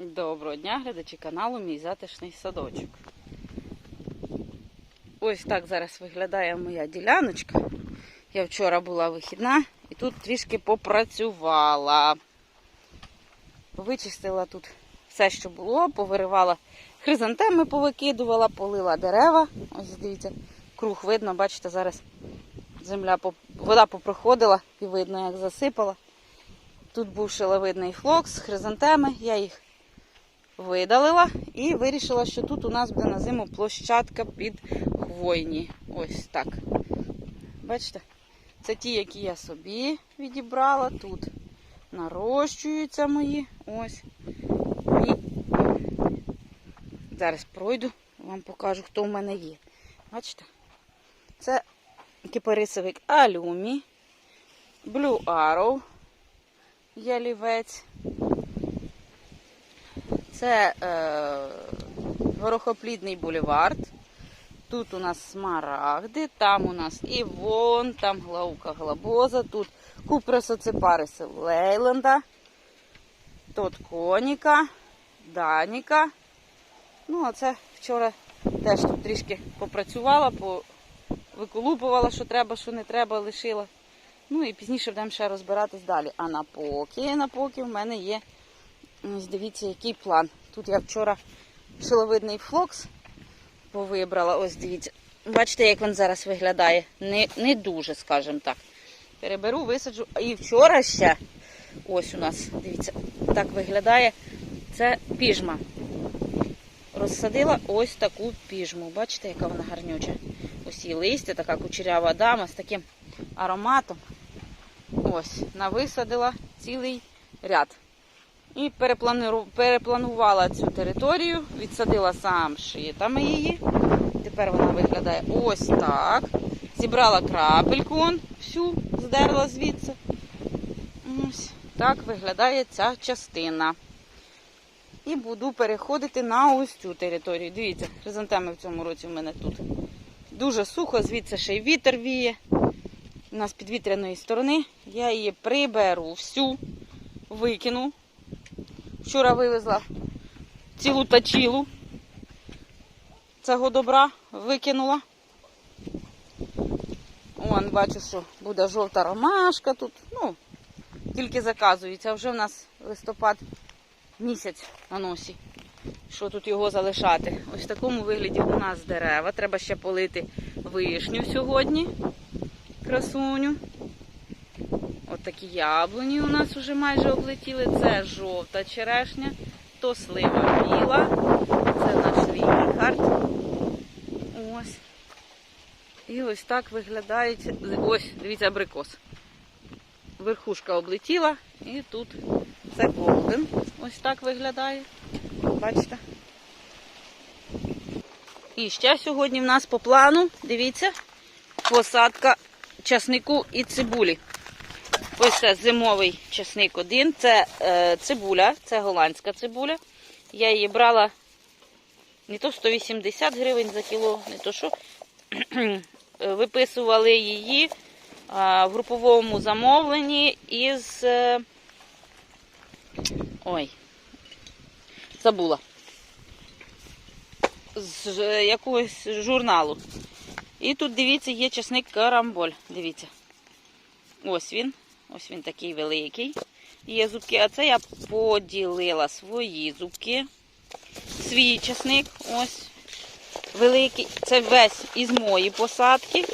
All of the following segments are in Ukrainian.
Доброго дня, глядачі каналу Мій затишний садочок. Ось так зараз виглядає моя діляночка. Я вчора була вихідна і тут трішки попрацювала. Вичистила тут все, що було, повиривала хризантеми, повикидувала, полила дерева. Ось дивіться, круг видно, бачите, зараз земля вода попроходила і видно, як засипала. Тут був шиловидний флокс, хризантеми, я їх видалила і вирішила, що тут у нас буде на зиму площадка під хвойні. Ось так. Бачите? Це ті, які я собі відібрала. Тут нарощуються мої. Ось. І зараз пройду, вам покажу, хто в мене є. Бачите? Це кипарисовик алюмі, Blue Arrow, ялівець. Це е, горохоплідний бульвард. Тут у нас смарагди, там у нас івон, там глаука глабоза, тут купресоципариси Лейленда, тут коніка, Даніка. Ну, а це вчора теж тут трішки попрацювала, виколупувала, що треба, що не треба, лишила. Ну і пізніше будемо ще розбиратись далі. А на поки, на поки в мене є Ось дивіться, який план. Тут я вчора шиловидний флокс повибрала. Ось дивіться. Бачите, як він зараз виглядає. Не, не дуже, скажімо так. Переберу, висаджу. І вчора ще, ось у нас, дивіться, так виглядає. Це піжма. Розсадила ось таку піжму. Бачите, яка вона гарнюча. Ось її листя, така кучерява дама з таким ароматом. Ось, нависадила цілий ряд. І перепланувала цю територію, відсадила сам шитами її. Тепер вона виглядає ось так. Зібрала крапельку, он, всю здерла звідси. Ось так виглядає ця частина. І буду переходити на ось цю територію. Дивіться, хризантеми в цьому році в мене тут дуже сухо, звідси ще й вітер віє. У нас під вітряної сторони. Я її приберу всю, викину. Вчора вивезла цілу тачілу. Цього добра викинула. Вон, бачу, що буде жовта ромашка тут. Ну, тільки заказується. Вже в нас листопад місяць на носі. Що тут його залишати? Ось в такому вигляді у нас дерева. Треба ще полити вишню сьогодні. Красуню. От такі яблуні у нас вже майже облетіли. Це жовта черешня, то слива біла, це наш Ріхард. Ось. І ось так виглядають. Ось, дивіться, абрикос. Верхушка облетіла і тут це голден. Ось так виглядає. Бачите? І ще сьогодні в нас по плану, дивіться, посадка часнику і цибулі. Ось це зимовий чесник один. Це е, цибуля, це голландська цибуля. Я її брала не то 180 гривень за кіло, не то що. Виписували її а, в груповому замовленні із. е, ой, забула. З е, якогось журналу. І тут, дивіться, є чесник карамболь. Дивіться. Ось він. Ось він такий великий. Є зубки. А це я поділила свої зубки. Свій часник. Ось. Великий. Це весь із моєї посадки.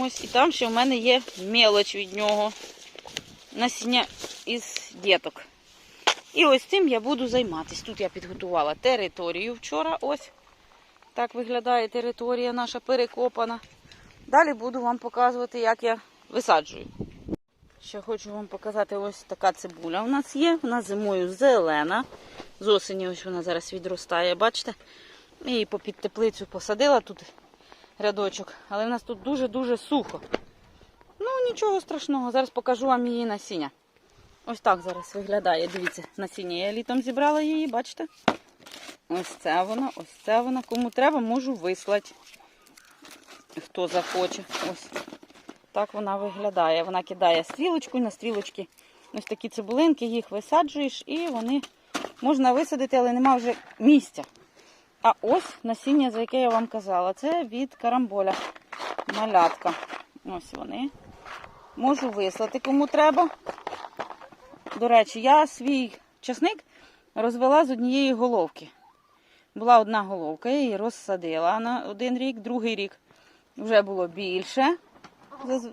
Ось. І там ще в мене є мелоч від нього. Насіння із діток. І ось цим я буду займатися. Тут я підготувала територію вчора. Ось. Так виглядає територія наша перекопана. Далі буду вам показувати, як я висаджую. Ще хочу вам показати ось така цибуля у нас є. Вона зимою зелена. З осені ось вона зараз відростає, бачите? Я її попід теплицю посадила тут рядочок, але в нас тут дуже-дуже сухо. Ну, нічого страшного, зараз покажу вам її насіння. Ось так зараз виглядає. Дивіться, насіння. Я літом зібрала її, бачите? Ось це вона, ось це вона. Кому треба, можу вислати. Хто захоче. Ось так вона виглядає. Вона кидає стрілочку на стрілочки ось такі цибулинки, їх висаджуєш і вони можна висадити, але нема вже місця. А ось насіння, за яке я вам казала, це від карамболя. Малятка. Ось вони. Можу вислати, кому треба. До речі, я свій часник розвела з однієї головки. Була одна головка, я її розсадила на один рік, другий рік вже було більше,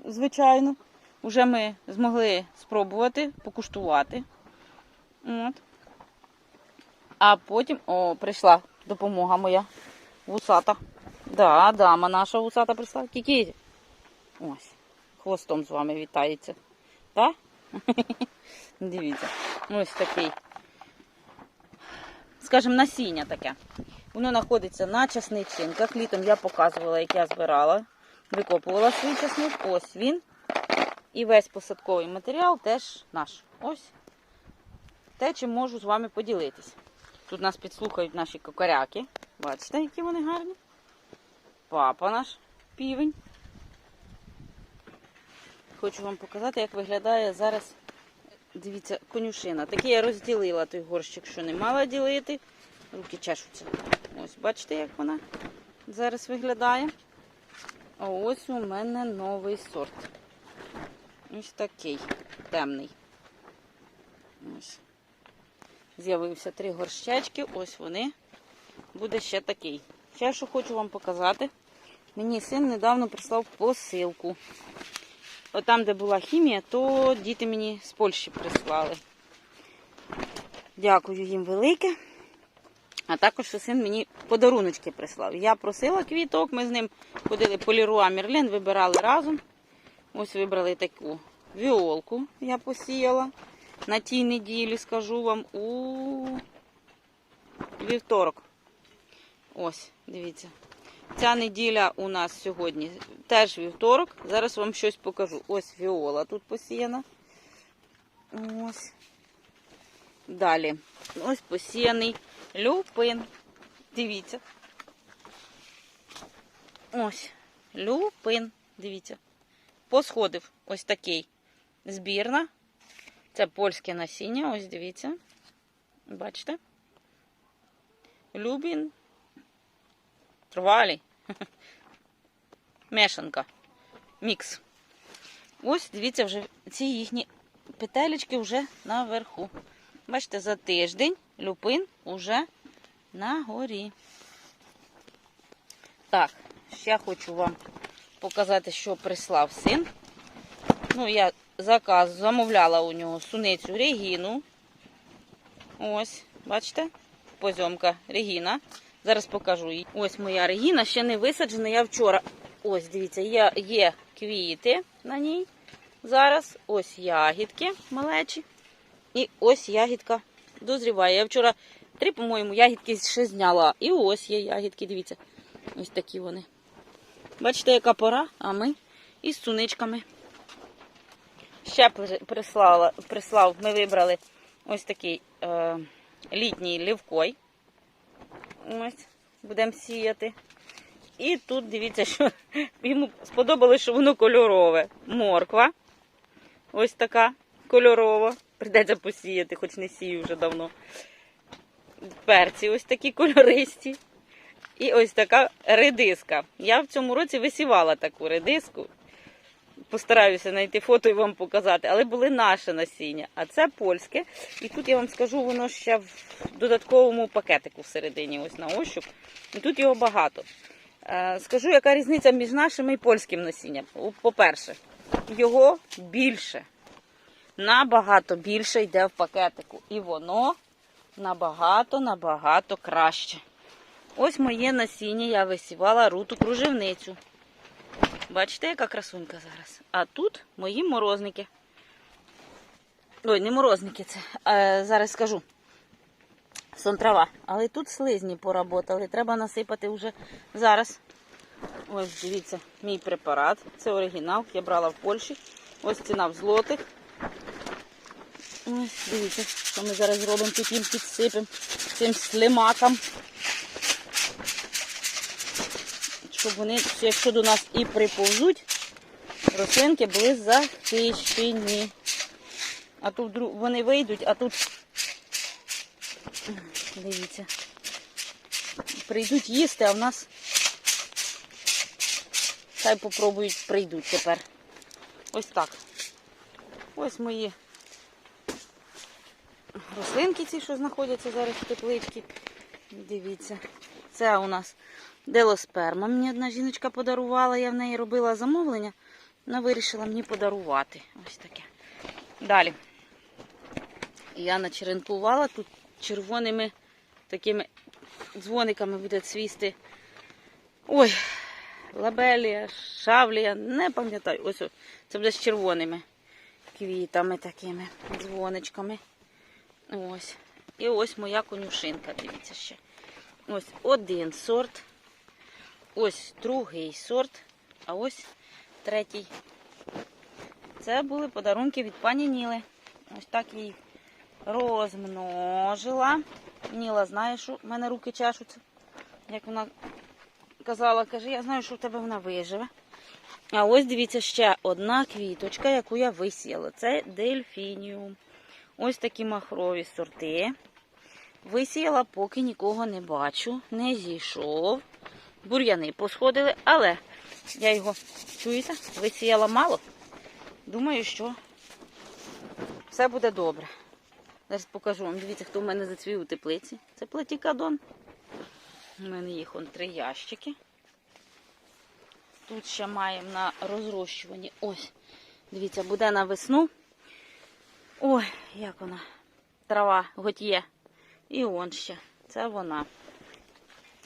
звичайно. Вже ми змогли спробувати, покуштувати. От. А потім, о, прийшла допомога моя вусата. Да, дама наша вусата прийшла. Кікізі. Ось. Хвостом з вами вітається. Так? Дивіться. Ось такий. Скажімо, насіння таке. Воно знаходиться на часничинках. Літом я показувала, як я збирала. Викопувала свій часник. Ось він. І весь посадковий матеріал теж наш. Ось те, чим можу з вами поділитись. Тут нас підслухають наші кокаряки. Бачите, які вони гарні. Папа наш півень. Хочу вам показати, як виглядає зараз. Дивіться, конюшина. Такий я розділила той горщик, що не мала ділити. Руки чешуться. Ось, бачите, як вона зараз виглядає. А ось у мене новий сорт. Ось такий темний. З'явився три горщечки, ось вони. Буде ще такий. Ще що хочу вам показати. Мені син недавно прислав посилку. От там, де була хімія, то діти мені з Польщі прислали. Дякую їм велике. А також що син мені подаруночки прислав. Я просила квіток, ми з ним ходили по Леруа Мерлен, вибирали разом. Ось вибрали таку віолку, я посіяла. На тій неділі, скажу вам, у вівторок. Ось, дивіться. Ця неділя у нас сьогодні теж вівторок. Зараз вам щось покажу. Ось віола тут посіяна. Ось. Далі. Ось посіяний люпин. Дивіться. Ось. Люпин. Дивіться. Посходив ось такий. Збірна. Це польське насіння. Ось дивіться. Бачите? Любін. Трвалі. Мешанка. Мікс. Ось, дивіться, вже ці їхні петелечки вже наверху. Бачите, за тиждень люпин уже на горі. Так, ще хочу вам показати, що прислав син. Ну, я заказ замовляла у нього суницю Регіну. Ось, бачите? Позьомка Регіна. Зараз покажу її. Ось моя Регіна, ще не висаджена. Я вчора. Ось, дивіться, є, є квіти на ній. Зараз ось ягідки малечі. І ось ягідка дозріває. Я вчора три, по-моєму, ягідки ще зняла. І ось є ягідки, дивіться. Ось такі вони. Бачите, яка пора, а ми із суничками. Ще прислала, прислав, ми вибрали ось такий е, літній лівкой. Ось, будемо сіяти. І тут дивіться, що йому сподобалось, що воно кольорове. Морква. Ось така кольорова. Придеться посіяти, хоч не сію вже давно. Перці ось такі кольористі. І ось така редиска. Я в цьому році висівала таку редиску. Постараюся знайти фото і вам показати, але були наше насіння, а це польське. І тут я вам скажу, воно ще в додатковому пакетику всередині, ось на ощуп. І тут його багато. Е, Скажу, яка різниця між нашим і польським насінням. По-перше, його більше. Набагато більше йде в пакетику. І воно набагато-набагато краще. Ось моє насіння я висівала руту кружевницю. Бачите, яка красунька зараз. А тут мої морозники. Ой, не морозники це. Е, зараз скажу. Сон трава. Але тут слизні поработали. Треба насипати вже зараз. Ось, дивіться, мій препарат. Це оригінал. Я брала в Польщі. Ось ціна в злотих. Ось, дивіться, що ми зараз зробимо, тут їм підсипемо цим слимакам. Щоб вони, якщо до нас і приповзуть, рослинки були захищені. А тут вони вийдуть, а тут Дивіться. Прийдуть їсти, а в нас хай попробують прийдуть тепер. Ось так. Ось мої рослинки ці, що знаходяться зараз в тепличці. Дивіться. Це у нас делосперма. Мені одна жіночка подарувала, я в неї робила замовлення. Вона вирішила мені подарувати. Ось таке. Далі. Я начеренкувала тут червоними такими дзвониками буде цвісти. Ой, лабелія, шавлія, не пам'ятаю. Ось о, це буде з червоними квітами такими, дзвоничками. Ось. І ось моя конюшинка, дивіться ще. Ось один сорт. Ось другий сорт, а ось третій. Це були подарунки від пані Ніли. Ось так їх розмножила. Ніла знає, що в мене руки чешуться. Як вона казала, каже, я знаю, що в тебе вона виживе. А ось дивіться ще одна квіточка, яку я висіяла. Це дельфініум. Ось такі махрові сорти. Висіяла, поки нікого не бачу, не зійшов. Бур'яни посходили, але я його, чуєте, висіяла мало. Думаю, що все буде добре. Зараз покажу вам. Дивіться, хто в мене зацвів у теплиці. Це платікадон. У мене їх он три ящики. Тут ще маємо на розрощуванні. Ось, дивіться, буде на весну. Ой, як вона. Трава готьє. І он ще. Це вона.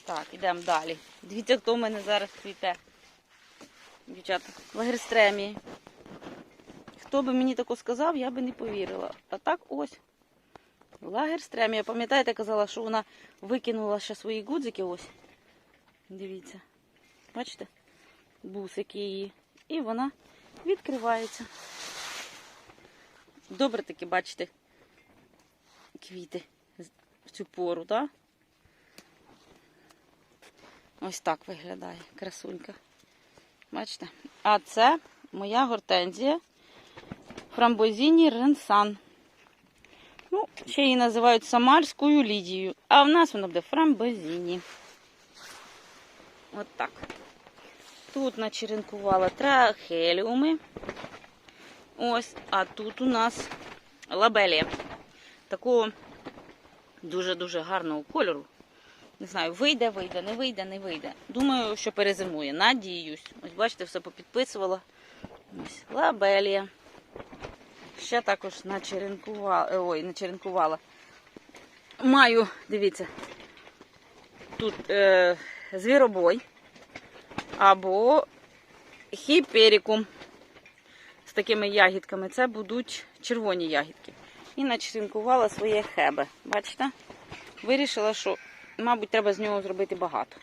Так, йдемо далі. Дивіться, хто в мене зараз цвіте. Дівчата, лагерстремії. Хто би мені тако сказав, я би не повірила. А так ось. Лагерстремія. Пам'ятаєте, казала, що вона викинула ще свої гудзики ось. Дивіться. Бачите? Бусики її. І вона відкривається. Добре таки, бачите, квіти в цю пору, так? Ось так виглядає красунька. Бачите? А це моя гортензія фрамбозіні ренсан. Ну, ще її називають самарською лідією. А в нас вона буде фрамбозіні. От так. Тут начеренкувала трахеліуми. Ось, а тут у нас лабелія. Такого дуже-дуже гарного кольору. Не знаю, вийде, вийде, не вийде, не вийде. Думаю, що перезимує. Надіюсь. Ось бачите, все попідписувала. Ось лабелія. Ще також начеренкувала. Ой, не черенкувала. Маю, дивіться, тут е, звіробой або хіперікум з такими ягідками. Це будуть червоні ягідки. І начеренкувала своє хебе. Бачите? Вирішила, що, мабуть, треба з нього зробити багато.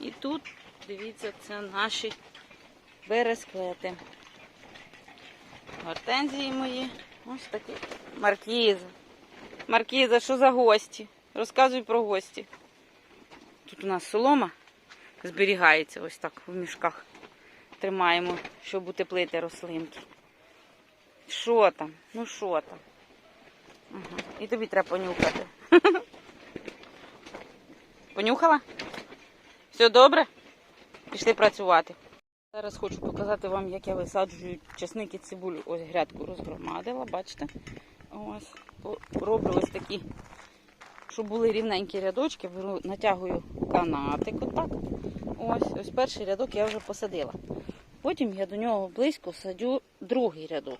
І тут, дивіться, це наші бересклети. Гортензії мої. Ось такі. Маркіза. Маркіза, що за гості? Розказуй про гості. Тут у нас солома зберігається ось так в мішках. Тримаємо, щоб утеплити рослинки. Що там? Ну що там? Ага. І тобі треба понюхати. Понюхала? Все добре? Пішли працювати. Зараз хочу показати вам, як я висаджую чесник цибулю. Ось грядку розгромадила, бачите? Ось. Роблю ось такі, щоб були рівненькі рядочки, натягую канатик отак. Ось, ось перший рядок я вже посадила. Потім я до нього близько садю другий рядок.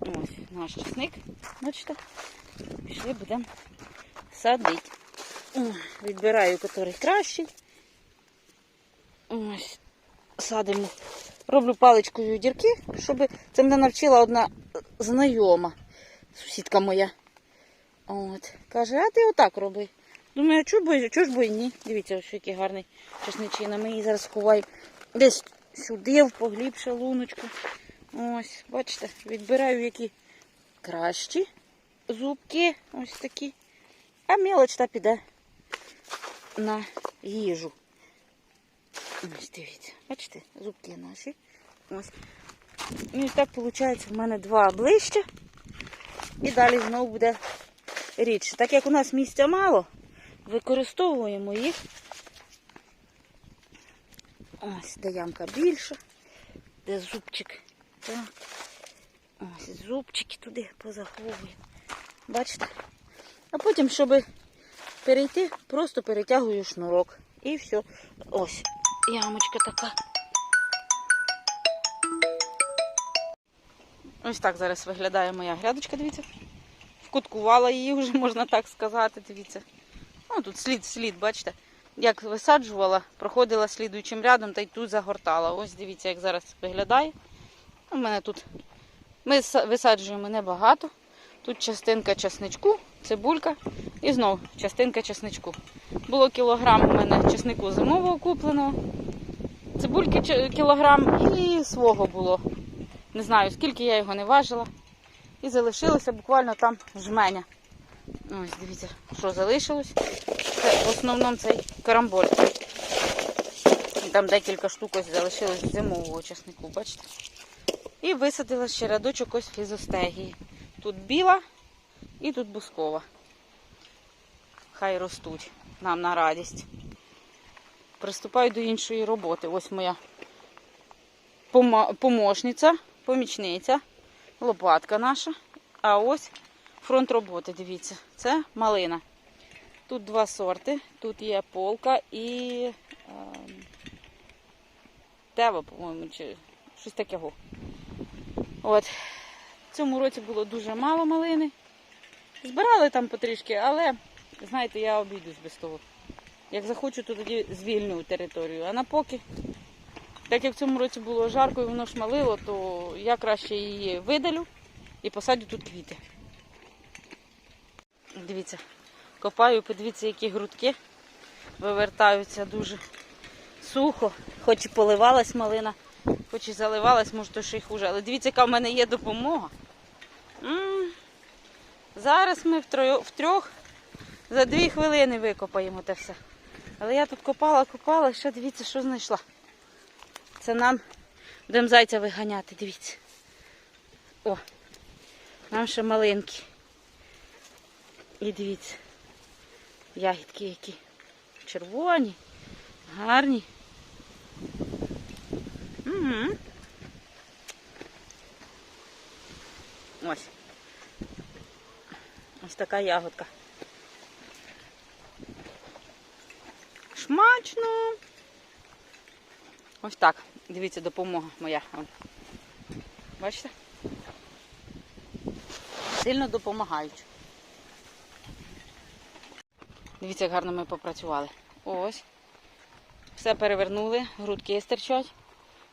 Ось наш чесник, бачите? Пішли будемо садити. Відбираю, який кращий. Ось садимо. Роблю паличкою дірки, щоб це мене навчила одна знайома, сусідка моя. От. Каже, а ти отак роби. Думаю, а чого ж бо і ні? Дивіться, ось який гарний чесничина. Ми її зараз сховаємо десь сюди, в поглибше луночку. Ось, бачите, відбираю які кращі зубки, ось такі. А мелоч та піде на їжу. Ось дивіться, бачите, зубки наші. Ось. І так виходить, в мене два ближче. І далі знову буде рідше. Так як у нас місця мало, використовуємо їх. Ось, де ямка більша, де зубчик. Так. Ось зубчики туди позаховуємо. Бачите? А потім, щоб перейти, просто перетягую шнурок. І все. Ось, ямочка така. Ось так зараз виглядає моя грядочка, дивіться. Вкуткувала її вже, можна так сказати, дивіться. Ну, тут слід, слід, бачите. Як висаджувала, проходила слідуючим рядом та й тут загортала. Ось дивіться, як зараз виглядає. У мене тут ми висаджуємо небагато. Тут частинка часничку, цибулька і знову частинка часничку. Було кілограм у мене часнику зимового купленого, цибульки кілограм і свого було. Не знаю, скільки я його не важила. І залишилося буквально там жменя. Ось, дивіться, що залишилось. Це в основному цей карамболь. Там декілька штук ось залишилось зимового часнику, бачите? І висадила ще рядочок ось фізостегії. Тут біла і тут бускова. Хай ростуть нам на радість. Приступаю до іншої роботи. Ось моя помощниця, помічниця, лопатка наша. А ось фронт роботи, дивіться, це малина. Тут два сорти. Тут є полка і ем, тева, по-моєму, чи щось такого. От. В цьому році було дуже мало малини. Збирали там потрішки, але, знаєте, я обійдусь без того. Як захочу, то тоді звільню територію. А на поки, так як в цьому році було жарко і воно шмалило, то я краще її видалю і посадю тут квіти. Дивіться, копаю, подивіться, які грудки вивертаються дуже сухо, хоч і поливалась малина, хоч і заливалась, може, то ще й хуже. Але дивіться, яка в мене є допомога. М, Зараз ми втрьох, втрьох за дві хвилини викопаємо те все. Але я тут копала, копала, і ще дивіться, що знайшла. Це нам будемо зайця виганяти, дивіться. О, нам ще маленькі. І дивіться, ягідки які червоні, гарні. Угу. Ось. Ось така ягодка. Шмачно. Ось так. Дивіться, допомога моя. Бачите? Сильно допомагають. Дивіться, як гарно ми попрацювали. Ось. Все перевернули, грудки стирчать.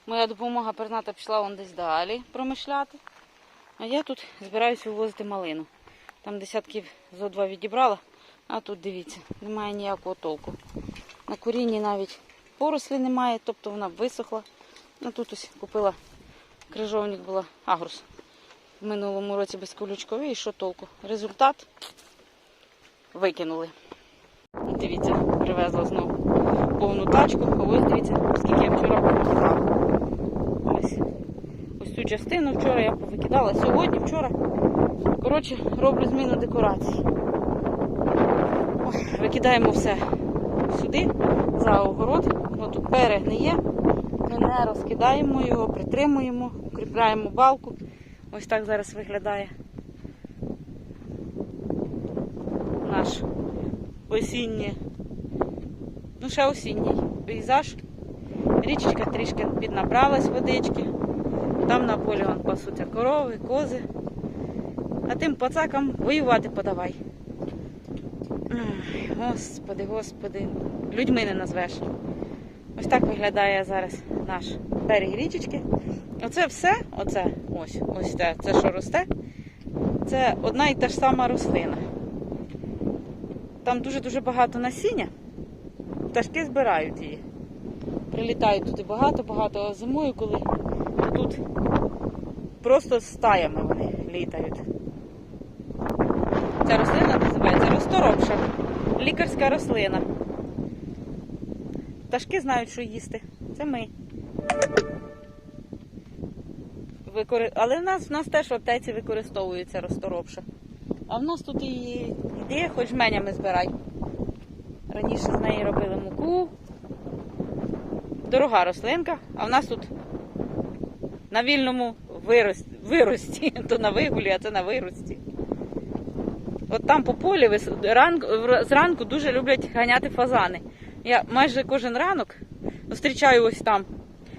Моя допомога перната пішла вон десь далі промишляти. А я тут збираюся вивозити малину. Там десятків зо два відібрала, а тут дивіться, немає ніякого толку. На корінні навіть порослі немає, тобто вона висохла. А тут ось купила крижовник була агрус. В минулому році безколючковий, і що толку? Результат викинули. Дивіться, привезла знову повну тачку. Ось дивіться, скільки я вчора повикидала. Ось. Ось цю частину вчора я повикидала. Сьогодні, вчора. Коротше, роблю зміну декорацій. Ой, викидаємо все сюди, за огород. Бо тут перегниє. Не розкидаємо його, притримуємо, укріпляємо балку. Ось так зараз виглядає наш осінній, ну ще осінній пейзаж. Річечка трішки піднабралась водички. Там на полі вон пасуться корови, кози. А тим пацакам воювати подавай. Господи, господи, людьми не назвеш. Ось так виглядає зараз наш берег річечки. Оце все, оце, ось, ось те, це що росте, це одна і та ж сама рослина. Там дуже-дуже багато насіння. Пташки збирають її. Прилітають туди багато-багато, зимою, коли тут просто стаями вони літають. Ця рослина називається розторопша. Лікарська рослина. Пташки знають, що їсти. Це ми. Викори... Але в нас, в нас теж в аптеці використовується розторопша. А в нас тут і іде, хоч менями збирай. Раніше з неї робили муку. Дорога рослинка, а в нас тут на вільному вирості, вирості. То на вигулі, а це на вирості. От там по полі зранку дуже люблять ганяти фазани. Я майже кожен ранок зустрічаю ось там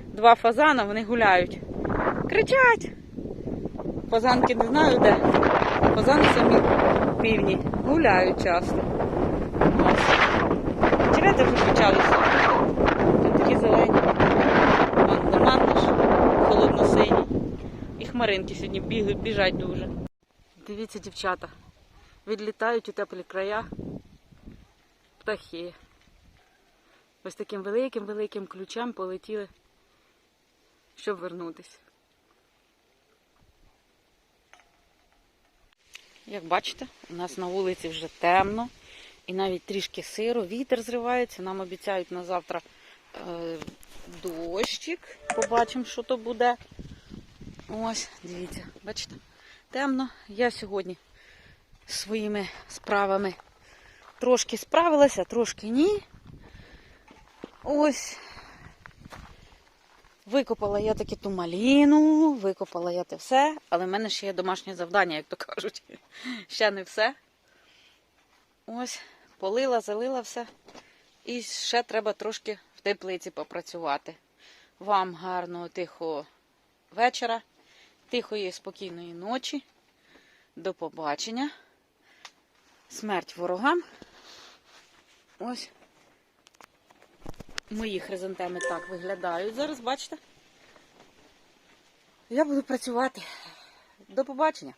два фазана, вони гуляють. Кричать. Фазанки не знаю де. Фазани самі півні. Гуляють часто. Ось. Черети вже почалися. Тут такі зелені. Туман наш холодно-синій. І хмаринки сьогодні біжать дуже. Дивіться, дівчата. Відлітають у теплі края птахи. Ось таким великим-великим ключем полетіли, щоб вернутися. Як бачите, у нас на вулиці вже темно і навіть трішки сиро, вітер зривається. Нам обіцяють на завтра е, дощик. Побачимо, що то буде. Ось, дивіться, бачите, темно. Я сьогодні своїми справами трошки справилася, трошки ні. Ось. Викопала я таки ту маліну, викопала я те все, але в мене ще є домашнє завдання, як то кажуть. Ще не все. Ось, полила, залила все. І ще треба трошки в теплиці попрацювати. Вам гарного, тихого вечора, тихої, спокійної ночі. До побачення. Смерть ворогам. Ось. Мої хризантеми так виглядають. Зараз бачите. Я буду працювати. До побачення.